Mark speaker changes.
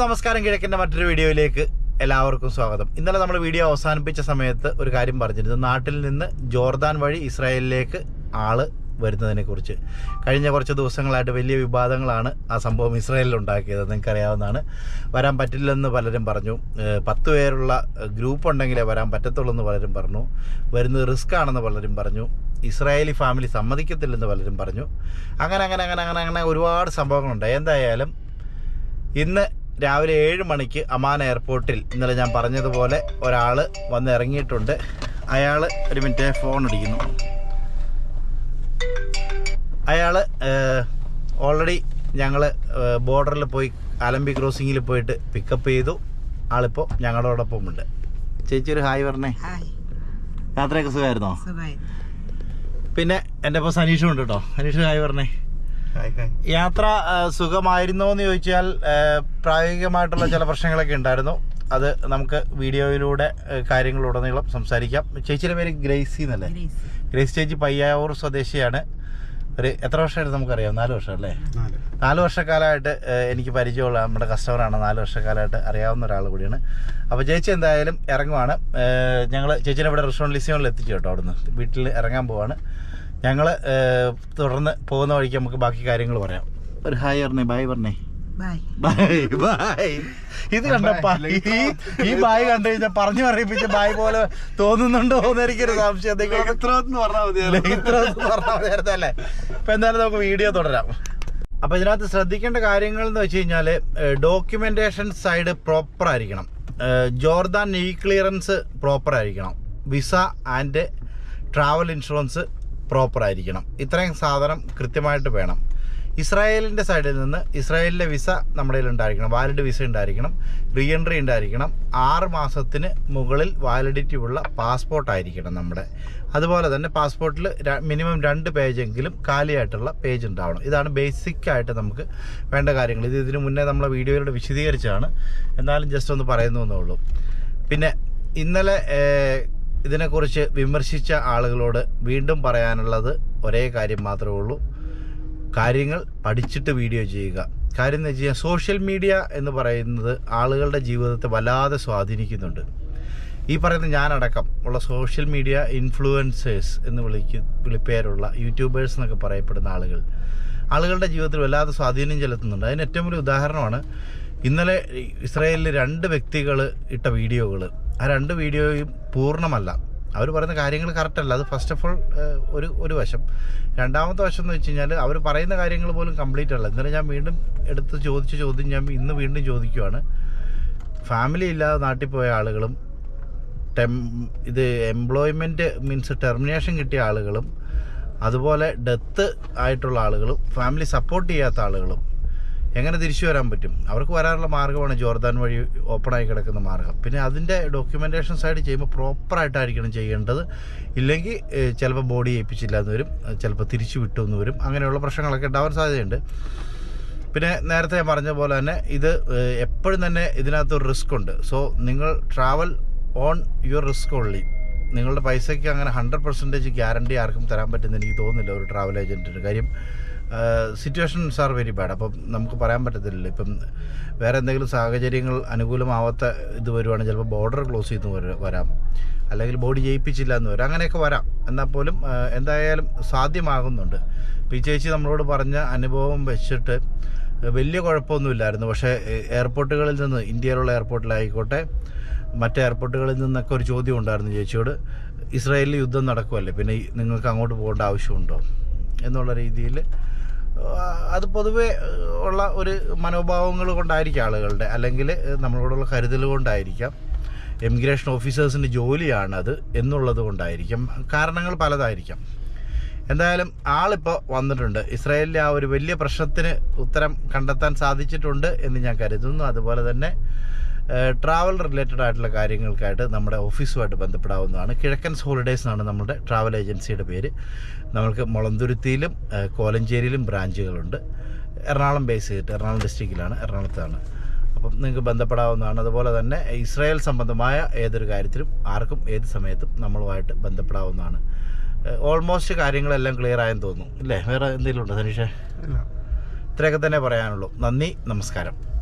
Speaker 1: നമസ്കാരം കിഴക്കിന്റെ മറ്റൊരു വീഡിയോയിലേക്ക് എല്ലാവർക്കും സ്വാഗതം. ഇന്നലെ നമ്മൾ വീഡിയോ അവസാനിപ്പിച്ച സമയത്ത് ഒരു കാര്യം പറഞ്ഞിരുന്നു. നാട്ടിൽ നിന്ന് ജോർദാൻ വഴി ഇസ്രായേലിലേക്ക് ആൾ വരുന്നതിനെ കുറിച്ച്. കഴിഞ്ഞ കുറച്ച് ദിവസങ്ങളായിട്ട് വലിയ വിവാദങ്ങളാണ് ആ സംഭവം ഇസ്രായേലിൽ ഉണ്ടാക്കിയത്. നിങ്ങൾക്ക് അറിയാവുന്നതാണ്. വരാൻ പറ്റില്ലെന്ന് പലരും പറഞ്ഞു. പത്ത് പേരുള്ള ഗ്രൂപ്പ് ഉണ്ടെങ്കിലേ വരാൻ പറ്റത്തുള്ളൂ എന്ന് പലരും പറഞ്ഞു. വരുന്നത് റിസ്ക് ആണെന്ന് പലരും പറഞ്ഞു. ഇസ്രായേലി ഫാമിലി സമ്മതിക്കത്തില്ലെന്ന് പലരും പറഞ്ഞു. അങ്ങനെ അങ്ങനെ അങ്ങനെ അങ്ങനെ അങ്ങനെ ഒരുപാട് സംഭവങ്ങളുണ്ട്. എന്തായാലും ഇന്ന് രാവിലെ ഏഴ് മണിക്ക് അമാൻ എയർപോർട്ടിൽ ഇന്നലെ ഞാൻ പറഞ്ഞതുപോലെ ഒരാൾ വന്ന് ഇറങ്ങിയിട്ടുണ്ട്. അയാൾ ഒരു മിനിറ്റ് ഫോൺ അടിക്കുന്നു. അയാൾ ഓൾറെഡി ഞങ്ങൾ ബോർഡറിൽ പോയി ആലമ്പി ക്രോസിങ്ങിൽ പോയിട്ട് പിക്കപ്പ് ചെയ്തു. ആളിപ്പോൾ ഞങ്ങളോടൊപ്പം ഉണ്ട് ചേച്ചി ഒരു ഹായ് പറഞ്ഞേ.
Speaker 2: ഹായ്.
Speaker 1: യാത്രയൊക്കെ സുഖമായിരുന്നോ?
Speaker 2: സുഖമായി
Speaker 1: പിന്നെ എന്റെ ഇപ്പോൾ സനീഷും ഉണ്ട് കേട്ടോ സനീഷ് ഹായ് പറഞ്ഞേ. യാത്ര സുഖമായിരുന്നോ എന്ന് ചോദിച്ചാൽ പ്രായോഗികമായിട്ടുള്ള ചില പ്രശ്നങ്ങളൊക്കെ ഉണ്ടായിരുന്നു. അത് നമുക്ക് വീഡിയോയിലൂടെ കാര്യങ്ങൾ കാര്യങ്ങളുടനീളം സംസാരിക്കാം. ചേച്ചിയുടെ പേര് ഗ്രേസി എന്നല്ലേ?
Speaker 2: ഗ്രേസ്.
Speaker 1: ചേച്ചി പയ്യാവൂർ സ്വദേശിയാണ്. ഒരു എത്ര വർഷമായിട്ട് നമുക്കറിയാം? നാല് വർഷം അല്ലേ? നാല്. വർഷക്കാലമായിട്ട് എനിക്ക് പരിചയമുള്ള നമ്മുടെ കസ്റ്റമറാണ് നാല് വർഷക്കാലമായിട്ട് അറിയാവുന്ന ഒരാൾ കൂടിയാണ്. അപ്പോൾ ചേച്ചി എന്തായാലും ഇറങ്ങുവാണ്. ഞങ്ങൾ ചേച്ചിനെ ഇവിടെ റെസ്റ്റോറന്റ് ലിസിയോണിൽ എത്തിച്ചു കേട്ടോ അവിടുന്ന്. വീട്ടിൽ ഇറങ്ങാൻ പോവാണ്. ഞങ്ങൾ തുടർന്ന് പോകുന്ന വഴിക്ക് നമുക്ക് ബാക്കി കാര്യങ്ങൾ പറയാം. ഒരു ഹായ് പറഞ്ഞേ ബായ് പറഞ്ഞേ. ഇത് കണ്ടപ്പ ഈ ഈ ബായ് കണ്ടു കഴിഞ്ഞാൽ പറഞ്ഞു പറയിപ്പിച്ച ബായ് പോലെ തോന്നുന്നുണ്ടോ എന്ന് എനിക്കൊരു സംശയം. പറഞ്ഞാൽ ഇപ്പൊ എന്തായാലും നമുക്ക് വീഡിയോ തുടരാം. അപ്പൊ ഇതിനകത്ത് ശ്രദ്ധിക്കേണ്ട കാര്യങ്ങൾ എന്ന് വെച്ച് കഴിഞ്ഞാൽ ഡോക്യുമെന്റേഷൻ സൈഡ് പ്രോപ്പർ ആയിരിക്കണം. ജോർദാൻ നീ ക്ലിയറൻസ് പ്രോപ്പർ ആയിരിക്കണം. Visa and travel insurance proper ആയിരിക്കണം ഇത്രയും സാധനം കൃത്യമായിട്ട് വേണം. ഇസ്രായേലിന്റെ സൈഡിൽ നിന്ന് ഇസ്രായേലിലെ വിസ നമ്മുടെ കയ്യിൽ ഉണ്ടായിരിക്കണം. വാലിഡ് വിസ ഉണ്ടായിരിക്കണം. റീ എൻട്രി ഉണ്ടായിരിക്കണം. ആറ് മാസത്തിന് മുകളിൽ വാലിഡിറ്റി ഉള്ള പാസ്പോർട്ട് ആയിരിക്കണം നമ്മുടെ. അതുപോലെ തന്നെ പാസ്പോർട്ടിൽ മിനിമം രണ്ട് പേജെങ്കിലും കാലിയായിട്ടുള്ള പേജ് ഉണ്ടാവണം. ഇതാണ് ബേസിക്കായിട്ട് നമുക്ക് വേണ്ട കാര്യങ്ങൾ. ഇത് ഇതിനു മുന്നേ നമ്മളെ വീഡിയോയിലൂടെ വിശദീകരിച്ചാണ് എന്നാലും ജസ്റ്റ് ഒന്ന് പറയുന്നു എന്നുള്ളൂ. പിന്നെ ഇന്നലെ ഇതിനെക്കുറിച്ച് വിമർശിച്ച ആളുകളോട് വീണ്ടും പറയാനുള്ളത് ഒരേ കാര്യം മാത്രമേ ഉള്ളൂ. കാര്യങ്ങൾ പഠിച്ചിട്ട് വീഡിയോ ചെയ്യുക. കാര്യം എന്ന് വെച്ച് കഴിഞ്ഞാൽ സോഷ്യൽ മീഡിയ എന്ന് പറയുന്നത് ആളുകളുടെ ജീവിതത്തെ വല്ലാതെ സ്വാധീനിക്കുന്നുണ്ട്. ഈ പറയുന്ന ഞാനടക്കം ഉള്ള സോഷ്യൽ മീഡിയ ഇൻഫ്ലുവൻസേഴ്സ് എന്ന് വിളിക്ക വിളിപ്പേരുള്ള യൂട്യൂബേഴ്സ് എന്നൊക്കെ പറയപ്പെടുന്ന ആളുകൾ ആളുകളുടെ ജീവിതത്തിൽ വല്ലാതെ സ്വാധീനം ചെലുത്തുന്നുണ്ട്. അതിന് ഏറ്റവും വലിയ ഉദാഹരണമാണ് ഇന്നലെ ഇസ്രായേലിൽ രണ്ട് വ്യക്തികൾ ഇട്ട വീഡിയോകൾ ആ രണ്ട് വീഡിയോയും പൂർണമല്ല. അവർ പറയുന്ന കാര്യങ്ങൾ കറക്റ്റല്ല. അത് ഫസ്റ്റ് ഓഫ് ഓൾ ഒരു ഒരു വശം. രണ്ടാമത്തെ വശം എന്ന് വെച്ച് കഴിഞ്ഞാൽ അവർ പറയുന്ന കാര്യങ്ങൾ പോലും കംപ്ലീറ്റ് അല്ല. ഇന്നലെ ഞാൻ വീണ്ടും എടുത്ത് ചോദിച്ച ചോദ്യം ഞാൻ ഇന്ന് വീണ്ടും ചോദിക്കുവാണ്. ഫാമിലി ഇല്ലാതെ നാട്ടിൽ പോയ ആളുകളും ടെം ഇത് എംപ്ലോയ്മെന്റ് മീൻസ് ടെർമിനേഷൻ കിട്ടിയ ആളുകളും അതുപോലെ ഡെത്ത് ആയിട്ടുള്ള ആളുകളും ഫാമിലി സപ്പോർട്ട് ചെയ്യാത്ത ആളുകളും എങ്ങനെ തിരിച്ചു വരാൻ പറ്റും? അവർക്ക് വരാനുള്ള മാർഗമാണ് ജോർദാൻ വഴി ഓപ്പണായി കിടക്കുന്ന മാർഗം പിന്നെ അതിന്റെ ഡോക്യുമെന്റേഷൻ സൈഡ് ചെയ്യുമ്പോൾ പ്രോപ്പറായിട്ടായിരിക്കണം ചെയ്യേണ്ടത്. ഇല്ലെങ്കിൽ ചിലപ്പോൾ ബോഡി ഏൽപ്പിച്ചില്ല എന്ന് വരും ചിലപ്പോൾ തിരിച്ചു വിട്ടു എന്ന് വരും അങ്ങനെയുള്ള പ്രശ്നങ്ങളൊക്കെ ഉണ്ടാവാൻ സാധ്യതയുണ്ട്. പിന്നെ നേരത്തെ ഞാൻ പറഞ്ഞ പോലെ തന്നെ ഇത് എപ്പോഴും തന്നെ ഇതിനകത്ത് ഒരു റിസ്ക് ഉണ്ട്. സോ നിങ്ങൾ travel on your risk only നിങ്ങളുടെ പൈസയ്ക്ക് അങ്ങനെ ഹൺഡ്രഡ് പെർസെന്റേജ് ഗ്യാരണ്ടി ആർക്കും തരാൻ പറ്റുമെന്ന് എനിക്ക് തോന്നുന്നില്ല ഒരു ട്രാവൽ ഏജന്റിന് കാര്യം. സിറ്റുവേഷൻസ് ആർ വെരി ബാഡ് അപ്പം നമുക്ക് പറയാൻ പറ്റത്തില്ല ഇപ്പം വേറെ എന്തെങ്കിലും സാഹചര്യങ്ങൾ അനുകൂലമാവാത്ത ഇത് വരുവാണെങ്കിൽ ചിലപ്പോൾ ബോർഡർ ക്ലോസ് ചെയ്ത് വര- അല്ലെങ്കിൽ ബോഡി ജയിപ്പിച്ചില്ല എന്ന് വരാം. അങ്ങനെയൊക്കെ വരാം. എന്നാൽ പോലും എന്തായാലും സാധ്യമാകുന്നുണ്ട്. പി ചേച്ചി നമ്മളോട് പറഞ്ഞ അനുഭവം വെച്ചിട്ട് വലിയ കുഴപ്പമൊന്നുമില്ലായിരുന്നു പക്ഷേ എയർപോർട്ടുകളിൽ നിന്ന് ഇന്ത്യയിലുള്ള എയർപോർട്ടിലായിക്കോട്ടെ മറ്റ് എയർപോർട്ടുകളിൽ നിന്നൊക്കെ ഒരു ചോദ്യം ഉണ്ടായിരുന്നു ചേച്ചിയോട്. ഇസ്രായേലിൽ യുദ്ധം നടക്കുമല്ലേ പിന്നെ നിങ്ങൾക്ക് അങ്ങോട്ട് പോകേണ്ട ആവശ്യമുണ്ടോ? എന്നുള്ള രീതിയിൽ അത് പൊതുവെ ഉള്ള ഒരു മനോഭാവങ്ങൾ കൊണ്ടായിരിക്കാം ആളുകളുടെ അല്ലെങ്കിൽ നമ്മളോടുള്ള കരുതൽ കൊണ്ടായിരിക്കാം. എമിഗ്രേഷൻ ഓഫീസേഴ്സിന്റെ ജോലിയാണത് എന്നുള്ളത് കൊണ്ടായിരിക്കും. കാരണങ്ങൾ പലതായിരിക്കാം. എന്തായാലും ആളിപ്പോൾ വന്നിട്ടുണ്ട്. ഇസ്രായേലിലെ ആ ഒരു വലിയ പ്രശ്നത്തിന് ഉത്തരം കണ്ടെത്താൻ സാധിച്ചിട്ടുണ്ട് എന്ന് ഞാൻ കരുതുന്നു. അതുപോലെ തന്നെ ട്രാവൽ റിലേറ്റഡ് ആയിട്ടുള്ള കാര്യങ്ങൾക്കായിട്ട് നമ്മുടെ ഓഫീസുമായിട്ട് ബന്ധപ്പെടാവുന്നതാണ്. കിഴക്കൻസ് ഹോളിഡേയ്സ് എന്നാണ് നമ്മുടെ ട്രാവൽ ഏജൻസിയുടെ പേര്. നമ്മൾക്ക് മുളന്തുരുത്തിയിലും കോലഞ്ചേരിയിലും ബ്രാഞ്ചുകളുണ്ട് എറണാകുളം ബേസ് ചെയ്തിട്ട് എറണാകുളം ഡിസ്ട്രിക്റ്റിലാണ് എറണാകുളത്താണ്. അപ്പം നിങ്ങൾക്ക് ബന്ധപ്പെടാവുന്നതാണ്. അതുപോലെ തന്നെ ഇസ്രായേൽ സംബന്ധമായ ഏതൊരു കാര്യത്തിലും ആർക്കും ഏത് സമയത്തും നമ്മളുമായിട്ട് ബന്ധപ്പെടാവുന്നതാണ്. ഓൾമോസ്റ്റ് കാര്യങ്ങളെല്ലാം ക്ലിയർ ആയെന്ന് തോന്നുന്നു. അല്ലേ വേറെ എന്തെങ്കിലും ഉണ്ടോ സനീഷേ? ഇത്രയൊക്കെ തന്നെ പറയാനുള്ളൂ. നന്ദി നമസ്കാരം.